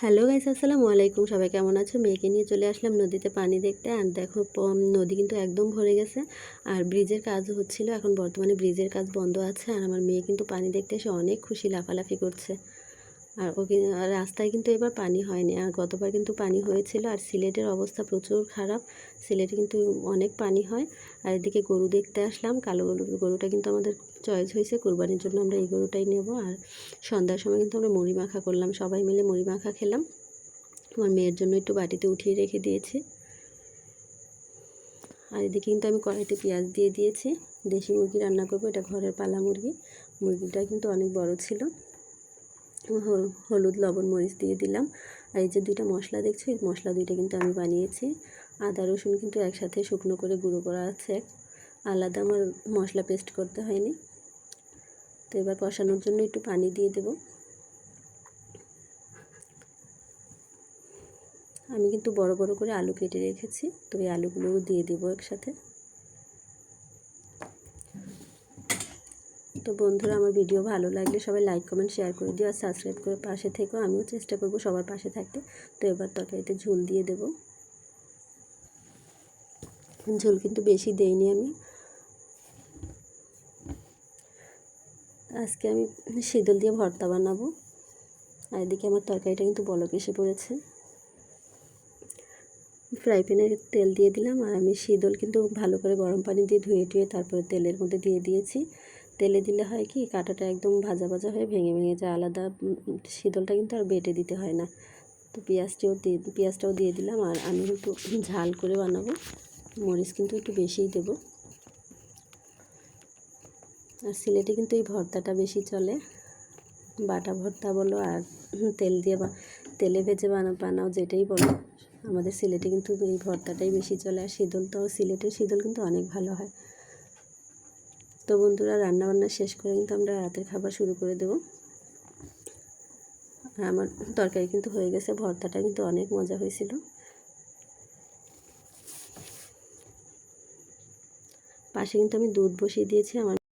Hello guys, আসসালামু আলাইকুম। সবাই কেমন আছো? মেয়েকে নিয়ে চলে আসলাম নদীতে পানি দেখতে। আর দেখো নদী কিন্তু একদম ভরে গেছে। আর ব্রিজের কাজ হচ্ছিল। এখন বর্তমানে ব্রিজের কাজ বন্ধ আছে। আর আমার মেয়ে কিন্তু পানি দেখতে এসে অনেক খুশি, লাফালাফি করছে। আর আর রাস্তায় কিন্তু এবার পানি হয়নি। আর গতবার কিন্তু পানি হয়েছিল আর সিলেটের অবস্থা প্রচুর খারাপ। সিলেটে কিন্তু অনেক পানি হয়। আর এদিকে গরু দেখতে আসলাম। কালো গরু গরুটা কিন্তু আমাদের চয়েস হয়েছে। কোরবানির জন্য আমরা এই গরুটাই নেব। আর সন্ধ্যার সময় কিন্তু আমরা মুড়ি মাখা করলাম। সবাই মিলে মুড়ি মাখা খেলাম। আমার মেয়ের জন্য একটু বাটিতে উঠিয়ে রেখে দিয়েছি। আর এদিকে কিন্তু আমি কড়াইতে পেঁয়াজ দিয়ে দিয়েছি। দেশি মুরগি রান্না করব। এটা ঘরের পালা মুরগি। মুরগিটা কিন্তু অনেক বড় ছিল। হলুদ, লবণ, মরিচ দিয়ে দিলাম। আর এই যে দুইটা মশলা দেখছ, এই মশলা দুইটা কিন্তু আমি বানিয়েছি। আদা, রসুন কিন্তু একসাথে শুকনো করে গুঁড়ো করা আছে। আলাদা আমার মশলা পেস্ট করতে হয়নি। তো এবার কষানোর জন্য একটু পানি দিয়ে দেব। আমি কিন্তু বড় বড় করে আলু কেটে রেখেছি, তো এই আলুগুলোও দিয়ে দেবো একসাথে। তো বন্ধুরা, আমার ভিডিও ভালো লাগলে সবাই লাইক কমেন্ট শেয়ার করে দিও আর সাবস্ক্রাইব করে পাশে থেকো। আমিও চেষ্টা করব সবার পাশে থাকতে। তো এবার তরকারিতে ঝোল দিয়ে দেব। ঝোল কিন্তু বেশি দেইনি আমি। আজকে আমি শীতল দিয়ে ভর্তা বানাবো। আর এদিকে আমার তরকারিটা কিন্তু বলক এসে পড়েছে। ফ্রাই প্যানে তেল দিয়ে দিলাম। আর আমি শীতল কিন্তু ভালো করে গরম পানি দিয়ে ধুয়ে টুয়ে তারপরে তেলের মধ্যে দিয়ে দিয়েছি। তেলে দিলে হয় কি, কাঁটাটা একদম ভাজা ভাজা হয়ে ভেঙে ভেঙে যায়। আলাদা শীতলটা কিন্তু আর বেটে দিতে হয় না। তো পেঁয়াজটাও দিয়ে পেঁয়াজটাও দিয়ে দিলাম আর আমি একটু ঝাল করে বানাবো। মরিচ কিন্তু একটু বেশিই দেবো। আর সিলেটে কিন্তু এই ভর্তাটা বেশি চলে। বাটা ভর্তা বলো আর তেল দিয়ে বা, তেলে ভেজে বানা, বানাও যেটাই বলো। আমাদের সিলেটে কিন্তু এই ভর্তাটাই বেশি চলে। আর শীতলটাও, সিলেটের শীতল কিন্তু অনেক ভালো হয়। তো বন্ধুরা, রান্নাবান্না শেষ করে কিন্তু আমরা রাতের খাবার শুরু করে দেবো। আর আমার তরকারি কিন্তু হয়ে গেছে, ভর্তাটা কিন্তু অনেক মজা হয়েছিল। পাশে কিন্তু আমি দুধ বসিয়ে দিয়েছি, আমার